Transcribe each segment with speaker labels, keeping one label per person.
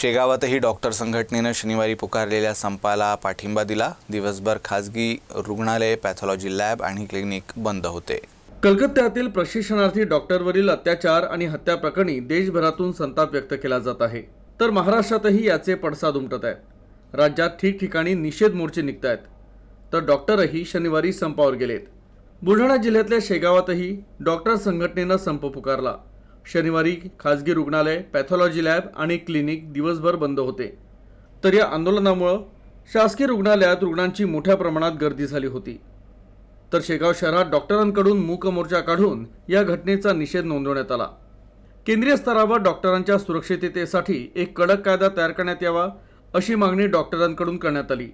Speaker 1: शेगावातही doctor संघटनेनं शनिवारी पुकारलेल्या संपाला पाठिंबा दिला. दिवसभर खासगी रुग्णालय पॅथॉलॉजी लॅब आणि क्लिनिक बंद होते.
Speaker 2: कलकत्त्यातील प्रशिक्षणार्थी डॉक्टरवरील अत्याचार आणि हत्या प्रकरणी देशभरातून संताप व्यक्त केला जात आहे. तर महाराष्ट्रातही याचे पडसाद उमटत आहेत. राज्यात ठिकठिकाणी निषेध मोर्चे निघत आहेत. तर डॉक्टरही शनिवारी संपावर गेलेत. बुलढाणा जिल्ह्यातल्या शेगावातही डॉक्टर संघटनेनं संप पुकारला. शनिवारी खासगी रुग्णालय पॅथॉलॉजी लॅब आणि क्लिनिक दिवसभर बंद होते. तर या आंदोलनामुळं शासकीय रुग्णालयात रुग्णांची मोठ्या प्रमाणात गर्दी झाली होती. तर शेगाव शहरात डॉक्टरांकडून मूक मोर्चा काढून या घटनेचा निषेध नोंदवण्यात आला. केंद्रीय स्तरावर डॉक्टरांच्या सुरक्षिततेसाठी एक कडक कायदा तयार करण्यात यावा अशी मागणी डॉक्टरांकडून करण्यात आली.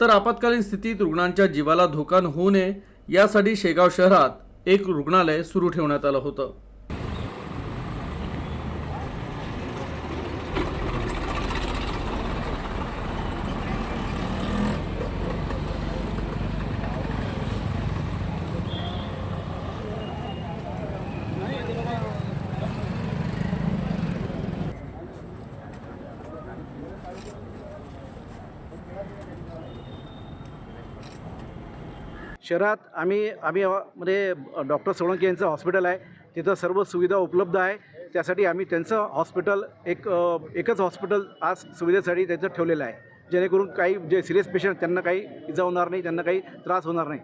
Speaker 2: तर आपत्कालीन स्थितीत रुग्णांच्या जीवाला धोका होऊ नये यासाठी शेगाव शहरात एक रुग्णालय सुरू ठेवण्यात आलं होतं.
Speaker 3: शहरात आम्ही आम्ही मध्ये डॉक्टर सोळंके यांचं हॉस्पिटल आहे. तिथं सर्व सुविधा उपलब्ध आहे. त्यासाठी आम्ही त्यांचं हॉस्पिटल एक एकच हॉस्पिटल आज सुविधेसाठी त्यांचं ठेवलेलं आहे. जेणेकरून काही जे सिरियस पेशंट त्यांना काही इजा होणार नाही त्यांना काही त्रास होणार नाही.